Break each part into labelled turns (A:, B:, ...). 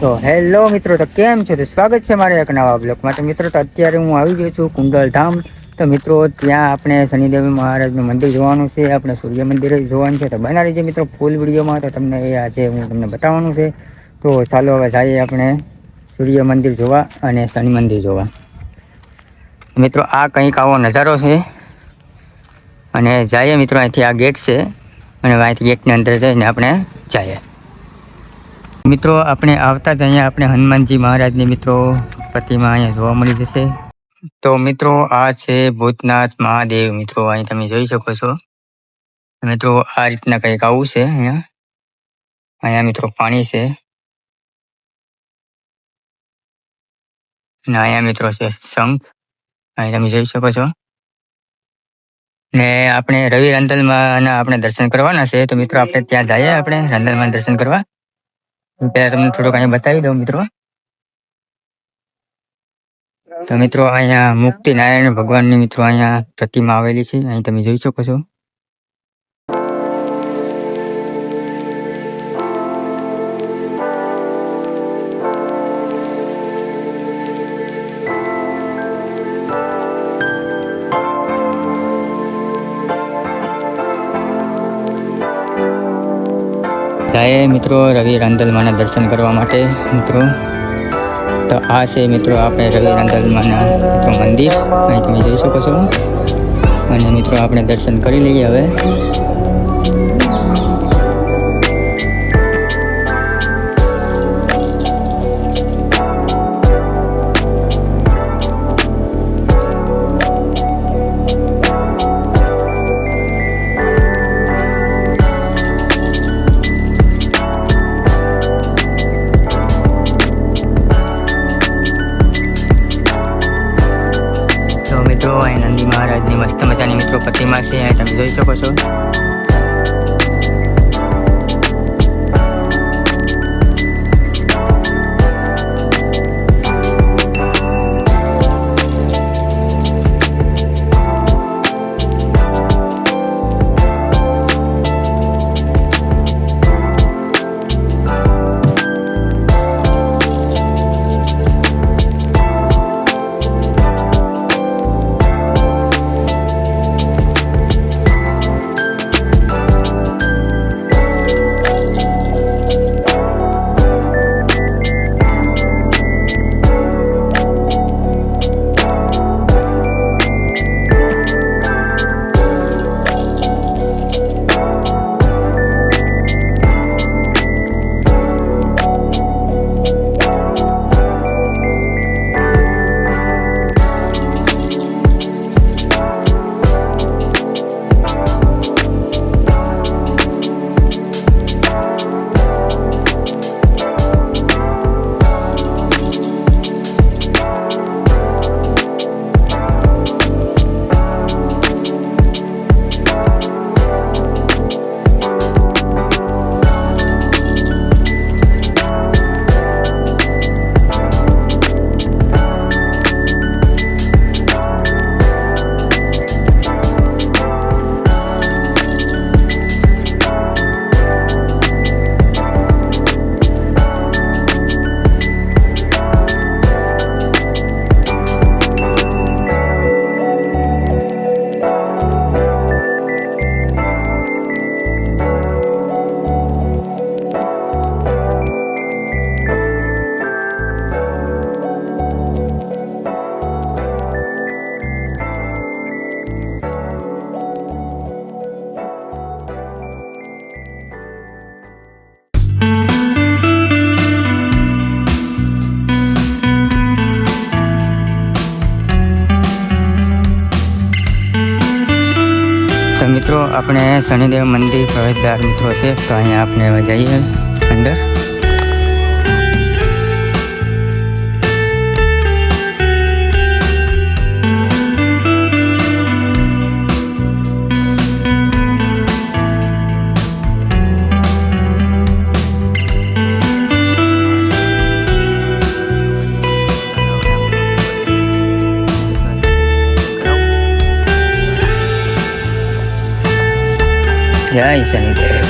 A: તો હેલો મિત્રો, તો કેમ છો? તો સ્વાગત છે મારા એક નવા બ્લોકમાં. તો મિત્રો, તો અત્યારે હું આવી ગયો છું કુંડલ ધામ તો મિત્રો, ત્યાં આપણે શનિદેવી મહારાજનું મંદિર જોવાનું છે, આપણે સૂર્ય મંદિર જોવાનું છે. તો બનાવી છે મિત્રો ફૂલ વિડીયોમાં. તો તમને એ આજે હું તમને બતાવવાનું છે. તો ચાલો હવે જઈએ આપણે સૂર્ય મંદિર જોવા અને શનિ મંદિર જોવા. મિત્રો, આ કંઈક આવો નજારો છે. અને જઈએ મિત્રો, અહીંથી આ ગેટ છે. અને અહીંથી ગેટની અંદર જઈને આપણે જઈએ. મિત્રો, આપણે આવતા જ અહીંયા આપણે હનુમાનજી મહારાજની મિત્રો પ્રતિમા અહીંયા જોવા મળી જશે. તો મિત્રો, આ છે ભૂતનાથ મહાદેવ. મિત્રો, અહીં તમે જોઈ શકો છો. મિત્રો, આ રીતના કંઈક આવું છે અહીંયા. અહીંયા મિત્રો પાણી છે. ને અહીંયા મિત્રો છે શંખ. અહીં તમે જોઈ શકો છો. ને આપણે રવિ રંદલમાં આપણે દર્શન કરવાના છે. તો મિત્રો, આપણે ત્યાં જઈએ આપણે રંદલમાં દર્શન કરવા. પહેલા તમને થોડુંક અહીંયા બતાવી દઉં મિત્રો. તો મિત્રો અહીંયા મુક્તિ નારાયણ ભગવાનની મિત્રો અહીંયા પ્રતિમા આવેલી છે. અહીં તમે જોઈ શકો છો. જાય મિત્રો રવિ રાંદલમાના દર્શન કરવા માટે, મિત્રો. તો આ છે મિત્રો આપણે રવિ રાંદલમાના મિત્રો મંદિર. અહીં તમે જોઈ શકો છો. અને મિત્રો આપણે દર્શન કરી લઈએ હવે. મિત્રો પ્રતિમા છે અહીં તમે જોઈ મિત્રો આપણે શનિદેવ મંદિર પ્રવેશદ્વાર મિત્રો છે તો અહીંયા આપણે જઈએ અંદર. જય શનિદેવ.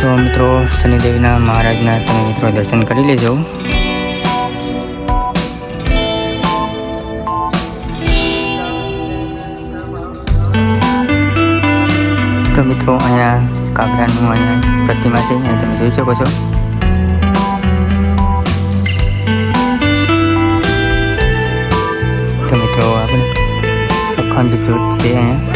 A: તો મિત્રો, શનિદેવના મહારાજના તમે મિત્રો દર્શન કરી લેજો. તો મિત્રો, અહીંયા કાગડાનું અહીંયા પ્રતિમા છે, અહીંયા તમે જોઈ શકો છો. તો મિત્રો આપણે અખંડ જ્યોત છે અહીંયા.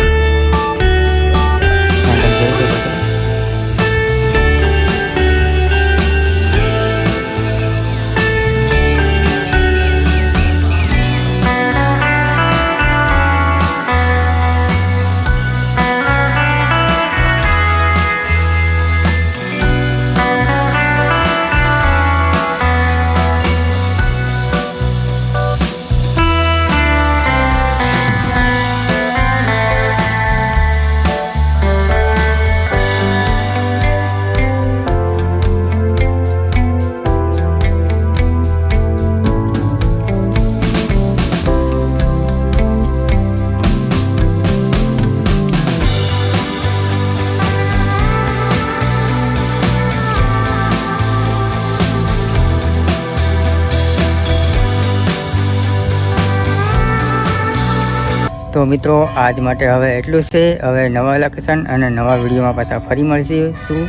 A: તો મિત્રો, આજ માટે હવે એટલું જ છે. હવે નવા લોકેશન અને નવા વિડીયોમાં પાછા ફરી મળીશું.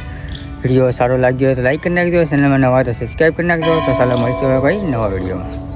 A: વીડિયો સારો લાગ્યો હોય તો લાઈક કરી નાખજો. ચેનલમાં નવા તો સબસ્ક્રાઈબ કરી નાખજો. તો ચાલો મળીશું હવે ભાઈ નવા વિડીયોમાં.